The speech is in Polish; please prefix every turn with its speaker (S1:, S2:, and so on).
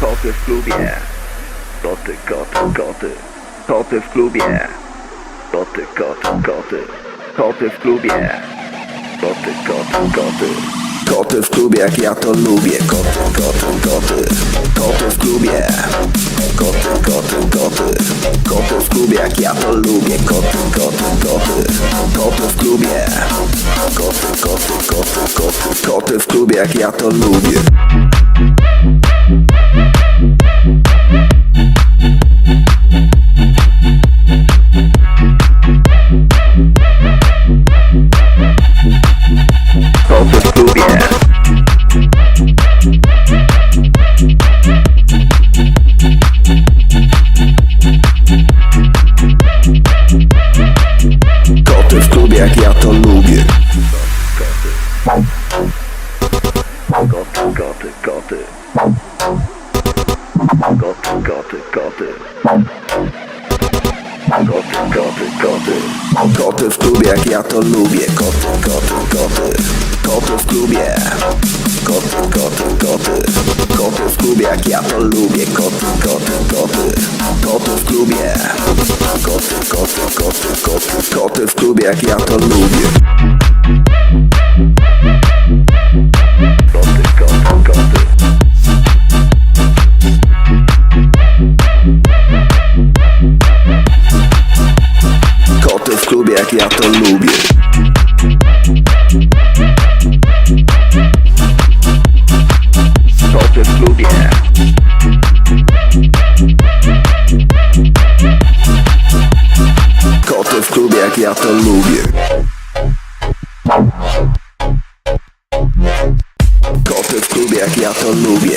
S1: koty w klubie. Koty, koty, koty. Koty w klubie. Koty, koty, koty. Koty w klubie. Koty, koty, koty. Koty w klubie, jak ja to lubię. Koty, koty, koty. Koty w klubie. Koty, koty, koty. Koty w klubie, jak ja to lubię. Koty, koty, koty. Koty w klubie. Koty, koty, koty Koty, koty w klubie, jak ja to lubię. Koty, koty, koty. Koty, koty, koty. Koty, koty, koty. Koty w klubie jak ja to lubię. Koty, koty, koty. Koty w klubie. Koty, koty, koty. Koty w klubie jak ja to lubię. Koty, koty, koty. Koty w klubie. Koty, koty, koty, koty. Koty w klubie jak ja to lubię. Jak ja to lubię. Koty w klubie. Jak ja to lubię. Koty w klubie jak ja to lubię.